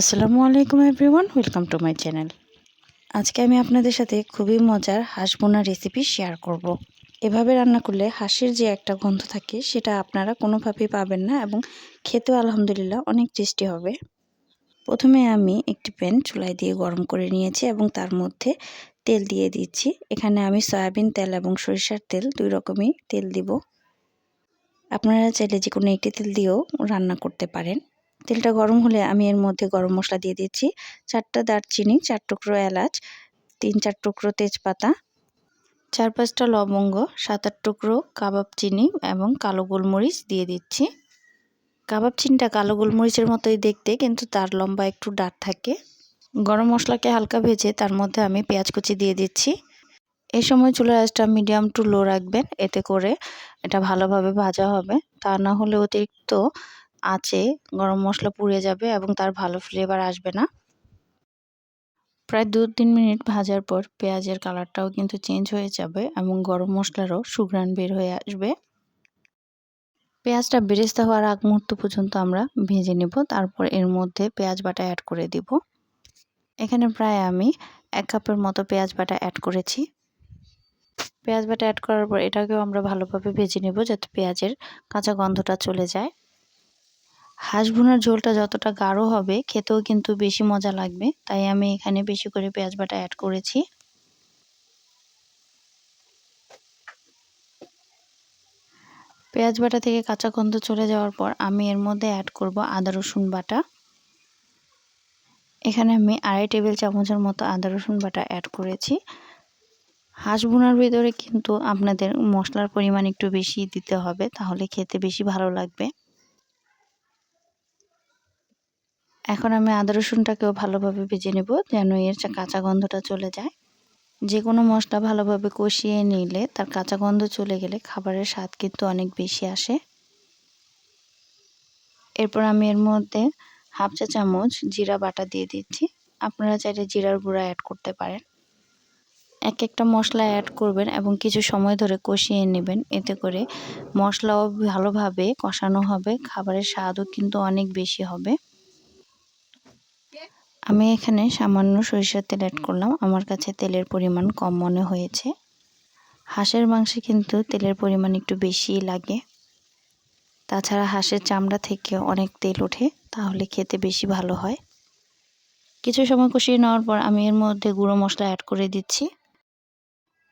আসসালামু আলাইকুম everyone welcome to my channel আজকে আমি আপনাদের সাথে খুবই মজার হাঁস বোনা রেসিপি শেয়ার করব। এভাবে রান্না করলে হাঁসের যে একটা গন্ধ থাকে, সেটা আপনারা কোনোভাবেই পাবেন না এবং খেতেও আলহামদুলিল্লাহ অনেক টেস্টি হবে। প্রথমে আমি একটি প্যান চুলায় দিয়ে গরম করে নিয়েছি এবং তার মধ্যে তেল দিয়ে দিচ্ছি। এখানে আমি সয়াবিন তেল এবং সরিষার তেল দুই রকমই তেল দিব। আপনারা চাইলে যে কোনো একটি তেল দিয়েও রান্না করতে পারেন। তেলটা গরম হলে আমি এর মধ্যে গরম মশলা দিয়ে দিচ্ছি। চারটা দারচিনি, চার টুকরো এলাচ, তিন, চার টুকরো তেজপাতা, চার, পাঁচটা লবঙ্গ, সাত, আট টুকরো কাবাব চিনি এবং কালো গোলমরিচ দিয়ে দিচ্ছি। কাবাব চিনিটা কালো গোলমরিচের মতোই দেখতে, কিন্তু তার লম্বা একটু ডাট থাকে। গরম মশলাকে হালকা ভেজে তার মধ্যে আমি পেঁয়াজ কুচি দিয়ে দিচ্ছি। এই সময় চুলার আঁচটা মিডিয়াম টু লো রাখবেন, এতে করে এটা ভালোভাবে ভাজা হবে। তা না হলে অতিরিক্ত আঁচে গরম মশলা পুড়ে যাবে এবং তার ভালো ফ্লেভার আসবে না। প্রায় দু তিন মিনিট ভাজার পর পেঁয়াজের কালারটাও কিন্তু চেঞ্জ হয়ে যাবে এবং গরম মশলারও সুঘ্রাণ বের হয়ে আসবে। পেঁয়াজটা বেরেস্তা হওয়ার আগ মুহূর্ত পর্যন্ত আমরা ভেজে নেব, তারপর এর মধ্যে পেঁয়াজ বাটা অ্যাড করে দিব। এখানে প্রায় আমি এক কাপের মতো পেঁয়াজ বাটা অ্যাড করেছি। পেঁয়াজ বাটা অ্যাড করার পর এটাকেও আমরা ভালোভাবে ভেজে নেব যাতে পেঁয়াজের কাঁচা গন্ধটা চলে যায়। হাঁস ভুনার ঝোলটা যতটা গাঢ় হবে, খেতেও কিন্তু বেশি মজা লাগবে। তাই আমি এখানে বেশি করে পেঁয়াজ বাটা অ্যাড করেছি। পেঁয়াজ বাটা থেকে কাঁচা গন্ধ চলে যাওয়ার পর আমি এর মধ্যে অ্যাড করব আদা, রসুন বাটা। এখানে আমি আড়াই টেবিল চামচের মতো আদা, রসুন বাটা অ্যাড করেছি। হাঁস ভুনার ভিতরে কিন্তু আপনাদের মশলার পরিমাণ একটু বেশি দিতে হবে, তাহলে খেতে বেশি ভালো লাগবে। এখন আমি আদা রসুনটাকেও ভালোভাবে ভেজে নেব যেন এর কাঁচা গন্ধটা চলে যায়। যে কোনো মশলা ভালোভাবে কষিয়ে নিলে তার কাঁচা গন্ধ চলে গেলে খাবারের স্বাদ কিন্তু অনেক বেশি আসে। এরপর আমি এর মধ্যে হাফ চা চামচ জিরা বাটা দিয়ে দিচ্ছি। আপনারা চাইলে জিরার গুঁড়া অ্যাড করতে পারেন। এক একটা মশলা অ্যাড করবেন এবং কিছু সময় ধরে কষিয়ে নেবেন। এতে করে মশলাও ভালোভাবে কষানো হবে, খাবারের স্বাদও কিন্তু অনেক বেশি হবে। আমি এখানে সামান্য সরিষার তেল অ্যাড করলাম। আমার কাছে তেলের পরিমাণ কম মনে হয়েছে। হাঁসের মাংসে কিন্তু তেলের পরিমাণ একটু বেশিই লাগে। তাছাড়া হাঁসের চামড়া থেকে অনেক তেল ওঠে, তাহলে খেতে বেশি ভালো হয়। কিছু সময় কষিয়ে নেওয়ার পর আমি এর মধ্যে গুঁড়ো মশলা অ্যাড করে দিচ্ছি।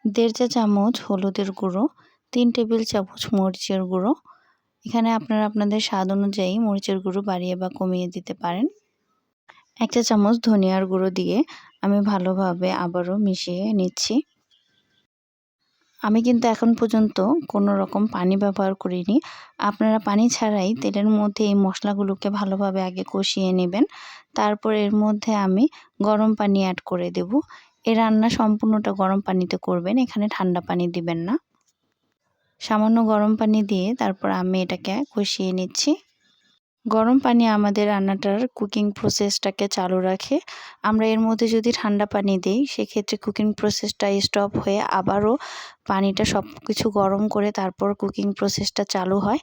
দেড় চা চামচ হলুদের গুঁড়ো, তিন টেবিল চামচ মরিচের গুঁড়ো। এখানে আপনারা আপনাদের স্বাদ অনুযায়ী মরিচের গুঁড়ো বাড়িয়ে বা কমিয়ে দিতে পারেন। এক চা চামচ ধনিয়ার গুঁড়ো দিয়ে আমি ভালোভাবে আবারও মিশিয়ে নিচ্ছি। আমি কিন্তু এখন পর্যন্ত কোনো রকম পানি ব্যবহার করিনি। আপনারা পানি ছাড়াই তেলের মধ্যে এই মশলাগুলোকে ভালোভাবে আগে কষিয়ে নেবেন। তারপর এর মধ্যে আমি গরম পানি অ্যাড করে দেব। এ রান্না সম্পূর্ণটা গরম পানিতে করবেন, এখানে ঠান্ডা পানি দিবেন না। সামান্য গরম পানি দিয়ে তারপর আমি এটাকে কষিয়ে নিচ্ছি। গরম পানি আমাদের রান্নাটার কুকিং প্রসেসটাকে চালু রাখে। আমরা এর মধ্যে যদি ঠান্ডা পানি দিই, সেক্ষেত্রে কুকিং প্রসেসটা স্টপ হয়ে আবারও পানিটা সব কিছু গরম করে তারপর কুকিং প্রসেসটা চালু হয়।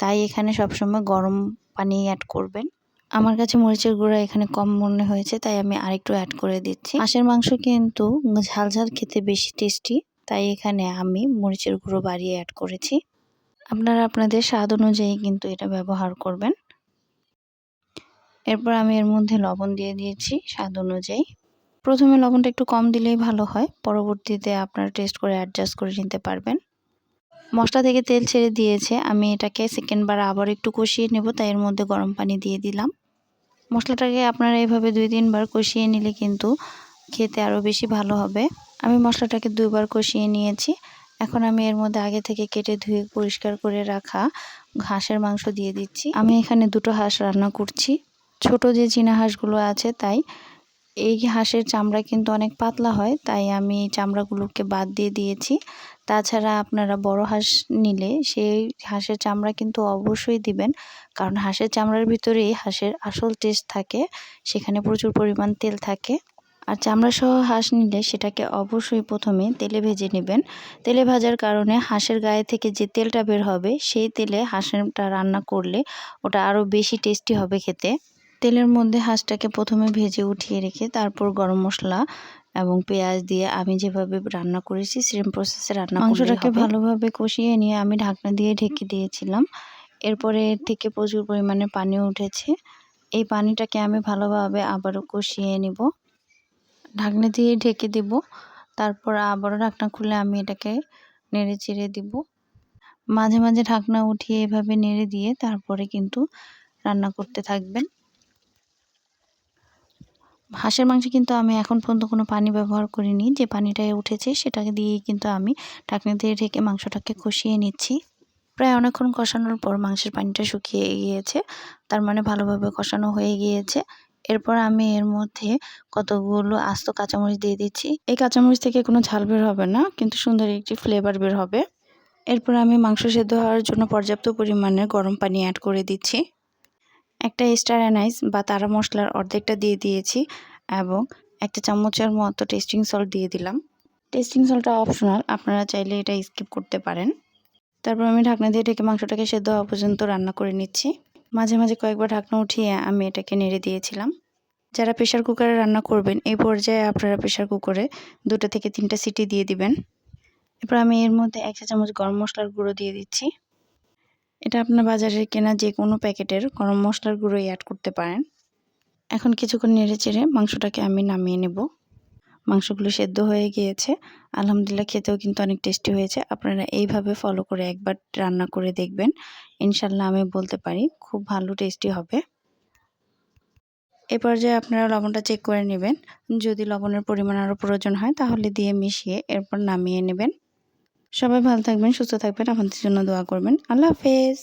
তাই এখানে সবসময় গরম পানি অ্যাড করবেন। আমার কাছে মরিচের গুঁড়া এখানে কম মনে হয়েছে, তাই আমি আরেকটু অ্যাড করে দিচ্ছি। হাঁসের মাংস কিন্তু ঝাল ঝাল খেতে বেশি টেস্টি তাই এখানে আমি মরিচের গুঁড়ো বাড়িয়ে অ্যাড করেছি। আপনারা আপনাদের স্বাদ অনুযায়ী কিন্তু এটা ব্যবহার করবেন। এরপর আমি এর মধ্যে লবণ দিয়ে দিয়েছি স্বাদ অনুযায়ী। প্রথমে লবণটা একটু কম দিলেই ভালো হয়, পরবর্তীতে আপনারা টেস্ট করে অ্যাডজাস্ট করে নিতে পারবেন। মশলা থেকে তেল ছেড়ে দিয়েছে, আমি এটাকে সেকেন্ডবার আবার একটু কষিয়ে নেব, তাই এর মধ্যে গরম পানি দিয়ে দিলাম। মশলাটাকে আপনারা এভাবে দুই তিনবার কষিয়ে নিলে কিন্তু খেতে আরও বেশি ভালো হবে। আমি মশলাটাকে দুইবার কষিয়ে নিয়েছি, এখন আমি এর মধ্যে আগে থেকে কেটে ধুয়ে পরিষ্কার করে রাখা হাঁসের মাংস দিয়ে দিচ্ছি। আমি এখানে দুটো হাঁস রান্না করছি। ছোট যে চীনা হাঁসগুলো আছে, তাই এই হাঁসের চামড়া কিন্তু অনেক পাতলা হয়, তাই আমি এই চামড়াগুলোকে বাদ দিয়ে দিয়েছি। তাছাড়া আপনারা বড় হাঁস নিলে সেই হাঁসের চামড়া কিন্তু অবশ্যই দিবেন, কারণ হাঁসের চামড়ার ভিতরেই হাঁসের আসল টেস্ট থাকে, সেখানে প্রচুর পরিমাণ তেল থাকে। আর চামড়া সহ হাঁস নিলে সেটাকে অবশ্যই প্রথমে তেলে ভেজে নেবেন। তেলে ভাজার কারণে হাঁসের গায়ে থেকে যে তেলটা বের হবে, সেই তেলে হাঁসেরটা রান্না করলে ওটা আরও বেশি টেস্টি হবে খেতে। তেলের মধ্যে হাঁসটাকে প্রথমে ভেজে উঠিয়ে রেখে তারপর গরম মশলা এবং পেঁয়াজ দিয়ে আমি যেভাবে রান্না করেছি সেম প্রসেসে রান্না মাংসটাকে ভালোভাবে কষিয়ে নিয়ে আমি ঢাকনা দিয়ে ঢেকে দিয়েছিলাম। এরপরে এর থেকে প্রচুর পরিমাণে পানি উঠেছে। এই পানিটাকে আমি ভালোভাবে আবারও কষিয়ে নিব। ঢাকনা দিয়ে ঢেকে দিব। তারপর আবারও ঢাকনা খুলে আমি এটাকে নেড়ে চেড়ে দিব। মাঝে মাঝে ঢাকনা উঠিয়ে এভাবে নেড়ে দিয়ে তারপরে কিন্তু রান্না করতে থাকবেন। হাঁসের মাংসে কিন্তু আমি এখন পর্যন্ত কোনো পানি ব্যবহার করিনি। যে পানিটা উঠেছে সেটাকে দিয়েই কিন্তু আমি ঢাকনা দিয়ে ঢেকে মাংসটাকে কষিয়ে নিচ্ছি। প্রায় অনেকক্ষণ কষানোর পর মাংসের পানিটা শুকিয়ে গিয়েছে। তার মানে ভালোভাবে কষানো হয়ে গিয়েছে। এরপর আমি এর মধ্যে কতগুলো আস্ত কাঁচামরিচ দিয়ে দিচ্ছি। এই কাঁচামরিচ থেকে কোনো ঝাল বের হবে না, কিন্তু সুন্দর একটি ফ্লেভার বের হবে। এরপর আমি মাংস সেদ্ধ হওয়ার জন্য পর্যাপ্ত পরিমাণে গরম পানি অ্যাড করে দিচ্ছি। একটা স্টার অ্যানাইস বা তারা মশলার অর্ধেকটা দিয়ে দিয়েছি এবং একটা চামচের মতো টেস্টিং সল্ট দিয়ে দিলাম। টেস্টিং সল্টটা অপশনাল, আপনারা চাইলে এটা স্কিপ করতে পারেন। তারপর আমি ঢাকনা দিয়ে ঢেকে মাংসটাকে সেদ্ধ হওয়া পর্যন্ত রান্না করে নিচ্ছি। মাঝে মাঝে কয়েকবার ঢাকনা উঠিয়ে আমি এটাকে নেড়ে দিয়েছিলাম। যারা প্রেশার কুকারে রান্না করবেন, এই পর্যায়ে আপনারা প্রেশার কুকারে দুটো থেকে তিনটা সিটি দিয়ে দিবেন। এরপর আমি এর মধ্যে এক চা চামচ গরম মশলার গুঁড়ো দিয়ে দিচ্ছি। এটা আপনার বাজারের কেনা যে কোনো প্যাকেটের গরম মশলার গুঁড়োই অ্যাড করতে পারেন। এখন কিছুক্ষণ নেড়ে চেড়ে মাংসটাকে আমি নামিয়ে নেব। মাংসগুলো সেদ্ধ হয়ে গিয়েছে। আলহামদুলিল্লাহ খেতেও কিন্তু অনেক টেস্টি হয়েছে। আপনারা এইভাবে ফলো করে একবার রান্না করে দেখবেন। ইনশাল্লাহ আমি বলতে পারি খুব ভালো টেস্টি হবে। এ পর্যায়ে আপনারা লবণটা চেক করে নেবেন। যদি লবণের পরিমাণ আরও প্রয়োজন হয় তাহলে দিয়ে মিশিয়ে এরপর নামিয়ে নেবেন। সবাই ভালো থাকবেন সুস্থ থাকবেন আপনাদের জন্য দোয়া করবেন। আল্লাহ হাফেজ।